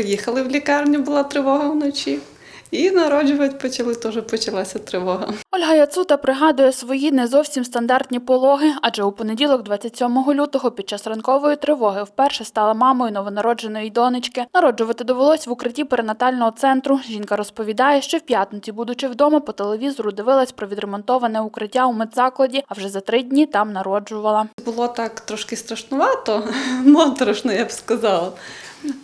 приїхали в лікарню, була тривога вночі. І народжувати почали, теж почалася тривога. Ольга Яцута пригадує свої не зовсім стандартні пологи, адже у понеділок, 27 лютого, під час ранкової тривоги вперше стала мамою новонародженої донечки. Народжувати довелось в укритті перинатального центру. Жінка розповідає, що в п'ятниці, будучи вдома, по телевізору дивилась про відремонтоване укриття у медзакладі, а вже за три дні там народжувала. Було так трошки страшнувато, моторошно, я б сказала.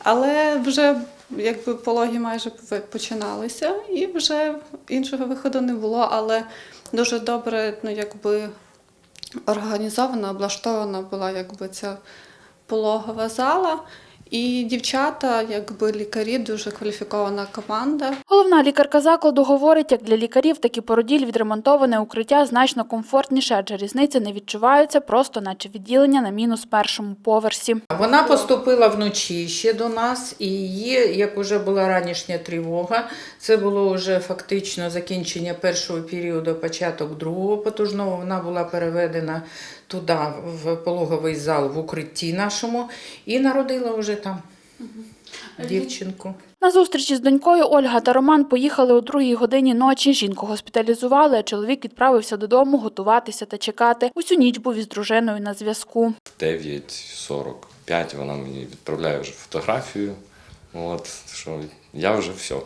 Але вже якби пологи майже починалися, і вже іншого виходу не було. Але дуже добре, ну якби організована, облаштована була якби ця пологова зала. І дівчата, якби лікарі, дуже кваліфікована команда. Головна лікарка закладу говорить, як для лікарів, так і породіль відремонтоване укриття значно комфортніше, адже різниці не відчуваються, просто наче відділення на мінус першому поверсі. Вона поступила вночі ще до нас, і її, як вже була ранішня тривога, це було вже фактично закінчення першого періоду, початок другого потужного. Вона була переведена туди, в пологовий зал в укритті нашому, і народила вже там дівчинку. На зустрічі з донькою Ольга та Роман поїхали о другій годині ночі. Жінку госпіталізували, а чоловік відправився додому готуватися та чекати. Усю ніч був із дружиною на зв'язку. В 9.45 вона мені відправляє вже фотографію. От, що я вже все.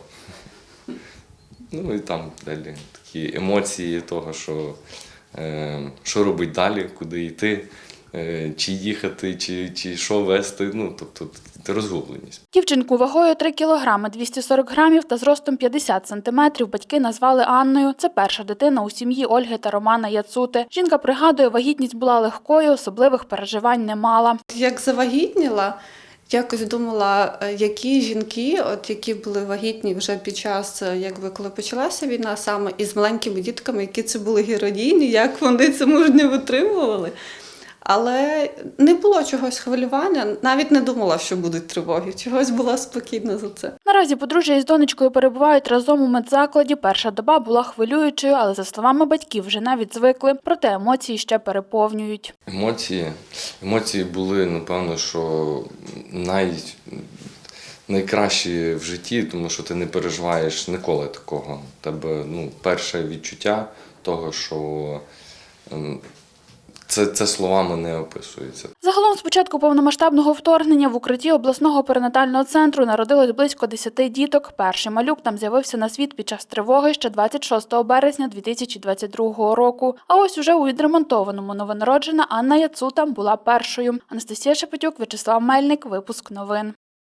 Ну і там далі такі емоції того, що, е, що робити далі, куди йти, е, чи їхати, чи, чи що вести. Ну, тобто розгубленість. Дівчинку вагою 3 кілограми 240 грамів та зростом 50 сантиметрів батьки назвали Анною. Це перша дитина у сім'ї Ольги та Романа Яцути. Жінка пригадує, вагітність була легкою, особливих переживань не мала. Як завагітніла, якось думала, е, які жінки, от які були вагітні вже під час, е, якби коли почалася війна, саме із маленькими дітками, які це були героїні, як вони це мужньо витримували. Але не було чогось хвилювання, навіть не думала, що будуть тривоги. Чогось була спокійна за це. Наразі подружжя із донечкою перебувають разом у медзакладі. Перша доба була хвилюючою, але за словами батьків, вже навіть звикли. Проте емоції ще переповнюють. Емоції. Емоції були, напевно, що най, найкращі в житті, тому що ти не переживаєш ніколи такого. У Тебе ну, перше відчуття того, що ем, це, це словами не описується. Загалом, з початку повномасштабного вторгнення в укритті обласного перинатального центру народилось близько 10 діток. Перший малюк там з'явився на світ під час тривоги ще 26 березня 2022 року. А ось уже у відремонтованому новонароджена Анна Яцута була першою. Анастасія Шепетюк, Вячеслав Мельник. Випуск новин.